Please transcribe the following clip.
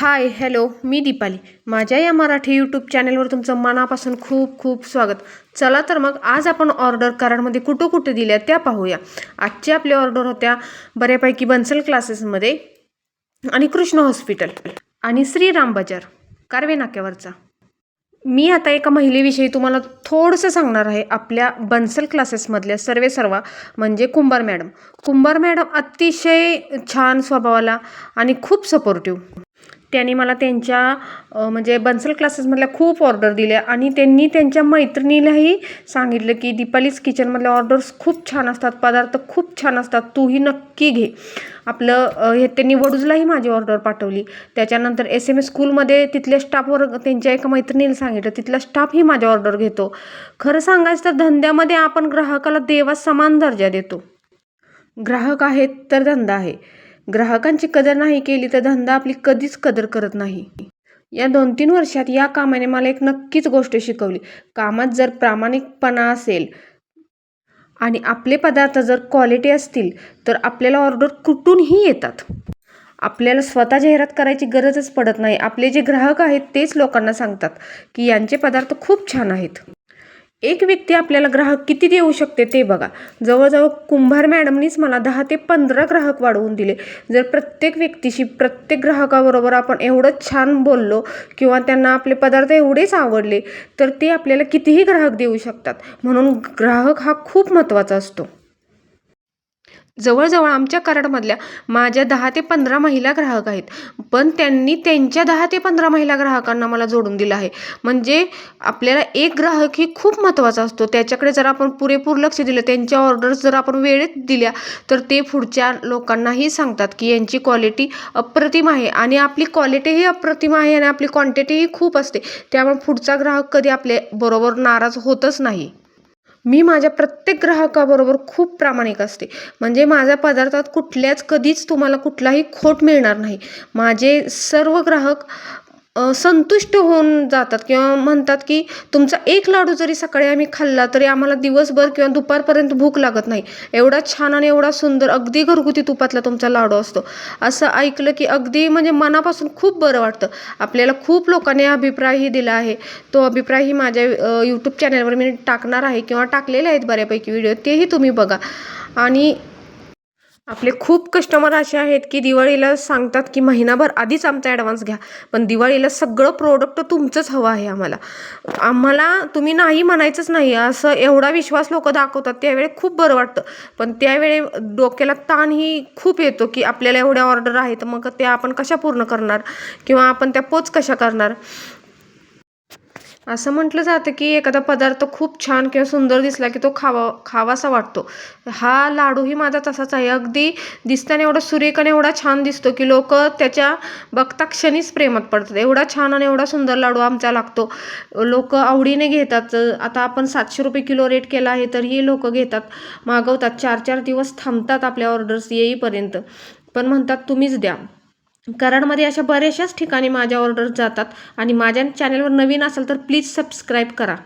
Hi hello मी दीपाली. माझ्या या Marathi YouTube चॅनलवर तुमचं मनापासून खूप खूप स्वागत. चला तर मग आज आपण ऑर्डर कराडमध्ये कुठं कुठं दिल्या त्या पाहूया. आजच्या आपली ऑर्डर होत्या बऱ्यापैकी बन्सल क्लासेसमध्ये आणि कृष्ण हॉस्पिटल आणि श्रीराम बाजार कारवे नाक्यावरचा. मी आता एका महिलेविषयी तुम्हाला थोडंसं सांगणार आहे आपल्या बन्सल क्लासेसमधल्या सर्वे सर्वा म्हणजे कुंभार मॅडम. कुंभार मॅडम अतिशय छान स्वभावाला आणि खूप सपोर्टिव्ह त्यांनी मला त्यांच्या म्हणजे बन्सल क्लासेसमधल्या खूप ऑर्डर दिल्या आणि त्यांनी त्यांच्या मैत्रिणीलाही सांगितलं की दीपालीज किचनमधल्या ऑर्डर्स खूप छान असतात पदार्थ खूप छान असतात तूही नक्की घे. आपलं हे त्यांनी वडूजलाही माझी ऑर्डर पाठवली. त्याच्यानंतर एस एम एस स्कूलमध्ये तिथल्या स्टाफवर त्यांच्या एका मैत्रिणीला सांगितलं तिथला स्टाफही माझी ऑर्डर घेतो. खरं सांगायचं तर धंद्यामध्ये आपण ग्राहकाला देवा समान दर्जा देतो. ग्राहक आहेत तर धंदा आहे. ग्राहकांची कदर नाही केली तर धंदा आपली कधीच कदर करत नाही. या दोन तीन वर्षात या कामाने मला एक नक्कीच गोष्ट शिकवली. कामात जर प्रामाणिकपणा असेल आणि आपले पदार्थ जर क्वालिटी असतील तर आपल्याला ऑर्डर कुठूनही येतात. आपल्याला स्वतः जाहिरात करायची गरजच पडत नाही. आपले जे ग्राहक आहेत तेच लोकांना सांगतात की यांचे पदार्थ खूप छान आहेत. एक व्यक्ती आपल्याला ग्राहक किती देऊ शकते ते बघा. जवळजवळ कुंभार मॅडमनीच मला दहा ते पंधरा ग्राहक वाढवून दिले. जर प्रत्येक व्यक्तीशी प्रत्येक ग्राहकाबरोबर आपण एवढं छान बोललो किंवा त्यांना आपले पदार्थ एवढेच आवडले तर ते आपल्याला कितीही ग्राहक देऊ शकतात. म्हणून ग्राहक हा खूप महत्त्वाचा असतो. जवळजवळ आमच्या कराडमधल्या माझ्या दहा ते पंधरा महिला ग्राहक आहेत. पण त्यांनी त्यांच्या दहा ते पंधरा महिला ग्राहकांना मला जोडून दिलं आहे. म्हणजे आपल्याला एक ग्राहक ही खूप महत्त्वाचा असतो. त्याच्याकडे जर आपण पुरेपूर लक्ष दिलं त्यांच्या ऑर्डर्स जर आपण वेळेत दिल्या तर ते पुढच्या लोकांनाही सांगतात की यांची क्वालिटी अप्रतिम आहे. आणि आपली क्वालिटीही अप्रतिम आहे आणि आपली क्वांटिटीही खूप असते. त्यामुळे पुढचा ग्राहक कधी आपल्या बरोबर नाराज होतच नाही. मी माझ्या प्रत्येक ग्राहकाबरोबर खूप प्रामाणिक असते. म्हणजे माझ्या पदार्थात कुठल्याच कधीच तुम्हाला कुठलाही खोट मिळणार नाही. माझे सर्व ग्राहक संतुष्ट होऊन जातात किंवा म्हणतात की तुमचा एक लाडू जरी सकाळी आम्ही खाल्ला तरी आम्हाला दिवसभर किंवा दुपारपर्यंत भूक लागत नाही. एवढा छान आणि एवढा सुंदर अगदी घरगुती तुपातला तुमचा लाडू असतो. असं ऐकलं की अगदी म्हणजे मनापासून खूप बरं वाटतं. आपल्याला खूप लोकांनी अभिप्रायही दिला आहे. तो अभिप्रायही माझ्या यूट्यूब चॅनलवर मी टाकणार आहे किंवा टाकलेले आहेत बऱ्यापैकी व्हिडिओ तेही तुम्ही बघा. आणि आपले खूप कस्टमर असे आहेत की दिवाळीला सांगतात की महिनाभर आधीच आमचा ॲडव्हान्स घ्या. पण दिवाळीला सगळं प्रोडक्ट तुमचंच हवं आहे आम्हाला. आम्हाला तुम्ही नाही म्हणायचंच नाही. असं एवढा विश्वास लोक दाखवतात त्यावेळी खूप बरं वाटतं. पण त्यावेळी डोक्याला ताणही खूप येतो की आपल्याला एवढ्या ऑर्डर आहेत मग त्या आपण कशा पूर्ण करणार? किंवा आपण त्या पोच कशा करणार? असं म्हटलं जातं की एखादा पदार्थ खूप छान किंवा सुंदर दिसला की तो खावा खावासा वाटतो. हा लाडूही माझा तसाच आहे. अगदी दिसताना एवढा सुरेख आणि एवढा छान दिसतो की लोक त्याच्या बघता क्षणीच प्रेमात पडतात. एवढा छान आणि एवढा सुंदर लाडू आमचा लागतो. लोक आवडीने घेतात. आता आपण सातशे रुपये किलो रेट केला आहे तरीही लोक घेतात मागवतात चार चार दिवस थांबतात आपल्या ऑर्डर्स येईपर्यंत. पण म्हणतात तुम्हीच द्या. कराडमध्ये अशा बऱ्याचशाच ठिकाणी माझ्या ऑर्डर जातात आणि माझ्या चॅनलवर नवीन असाल तर प्लीज सबस्क्राईब करा.